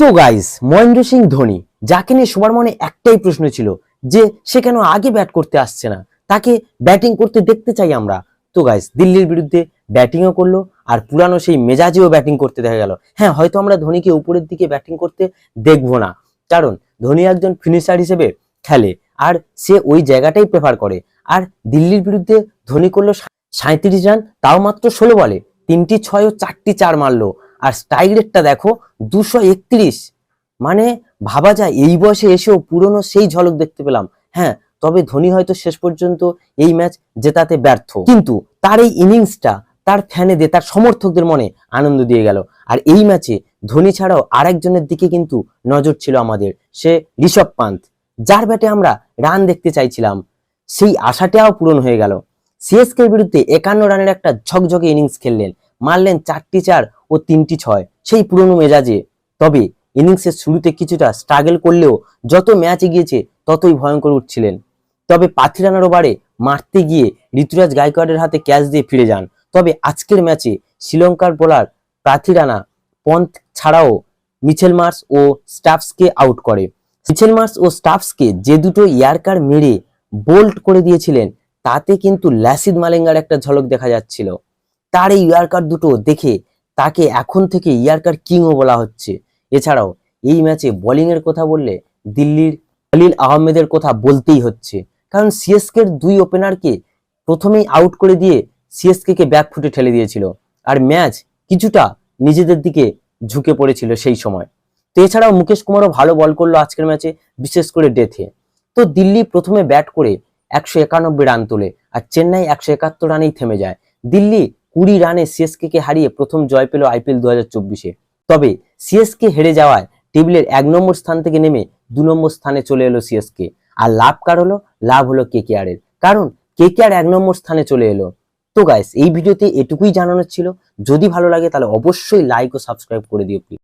তো গাইস মহেন্দ্র সিং ধোনি, যাকে নিয়ে সবার মনে একটাই প্রশ্ন ছিল, যে সে কেন আগে ব্যাট করতে আসছে না? তাকে ব্যাটিং করতে দেখতে চাই আমরা। তো গাইস দিল্লির বিরুদ্ধে ব্যাটিংও করল, আর পুরানো সেই মেজাজেও ব্যাটিং করতে দেখা গেল। হ্যাঁ হয়তো আমরা ধোনিকে উপরের দিকে ব্যাটিং করতে দেখব না। কারণ, ধোনি একজন ফিনিশার হিসেবে খেলে, আর সে ওই জায়গাটাই প্রেফার করে। আর দিল্লির বিরুদ্ধে ধোনি করল সাঁত্রিশ রান, তাও মাত্র ষোলো বলে। তিনটি ছয় ও চারটি চার মারলো। আর স্ট্রাইক রেটটা দেখো দুশো একত্রিশ। মানে ভাবা যায় এই বয়সে এসেও পুরনো সেই ঝলক দেখতে পেলাম। হ্যাঁ তবে ধোনি হয়তো শেষ পর্যন্ত এই ম্যাচ জেতাতে ব্যর্থ। কিন্তু তার এই ইনিংসটা তার ফ্যানেদের তার সমর্থকদের মনে আনন্দ দিয়ে গেল। আর এই ম্যাচে ধোনি ছাড়াও আরেকজনের দিকে কিন্তু নজর ছিল আমাদের, সে ঋষভ পান্ত যার ব্যাটে আমরা রান দেখতে চাইছিলাম, সেই আশাটাও পূরণ হয়ে গেল। সিএসকের বিরুদ্ধে একান্ন রানের একটা ঝকঝকে ইনিংস খেললেন। মারলেন চারটি চার ও তিনটি ছয়। সেই পুরনো মেজাজে। তবে ইনিংসের শুরুতে কিছুটা স্ট্রাগল করলেও যত ম্যাচ এগিয়েছে, ততই ভয়ঙ্কর উঠছিলেন। তবে পাথিরানার ওভারে মারতে গিয়ে ঋতুরাজ গায়কোয়াড়ের হাতে ক্যাচ দিয়ে ফিরে যান। তবে আজকের ম্যাচে শ্রীলঙ্কার বোলার প্রাথিরানা পন্থ ছাড়াও মিচেল মার্স ও স্টাফসকে আউট করে। মিচেল মার্স ও স্টাফসকে যে দুটো ইয়ারকার মেরে বোল্ড করে দিয়েছিলেন, তাতে কিন্তু ল্যাসিদ মালেঙ্গার একটা ঝলক দেখা যাচ্ছিল। তার এই ইয়ারকার দুটো দেখে তাকে এখন থেকে ইয়ারকার কিংও বলা হচ্ছে। এছাড়াও, এই ম্যাচে বোলিং এর কথা বললে দিল্লির খলিল আহমেদের কথা বলতেই হচ্ছে। কারণ সিএসকের দুই ওপেনারকে প্রথমেই আউট করে দিয়ে সিএসকে কে ব্যাক ফুটে ঠেলে দিয়েছিল। আর ম্যাচ কিছুটা নিজেদের দিকে ঝুঁকে পড়েছিল সেই সময়। তো এছাড়াও মুকেশ কুমারও ভালো বল করল আজকের ম্যাচে, বিশেষ করে ডেথে। তো দিল্লি প্রথমে ব্যাট করে একশো একানব্বই রান তোলে, আর চেন্নাই একশো একাত্তর রানেই থেমে যায়। দিল্লি কুড়ি রানে সিএসকে কে হারিয়ে প্রথম জয় পেল আইপিএল দু হাজার চব্বিশে। তবে সিএসকে হেরে যাওয়ায় টেবিলের এক নম্বর স্থান থেকে নেমে দু নম্বর স্থানে চলে এলো সিএসকে। আর লাভ কার হলো? লাভ হলো কেকেআর এর কারণ কে কে আর এক নম্বর স্থানে চলে এলো। তো গাইস এই ভিডিওতে এটুকুই জানানোর ছিল। যদি ভালো লাগে তাহলে অবশ্যই লাইক ও সাবস্ক্রাইব করে দিও প্লিজ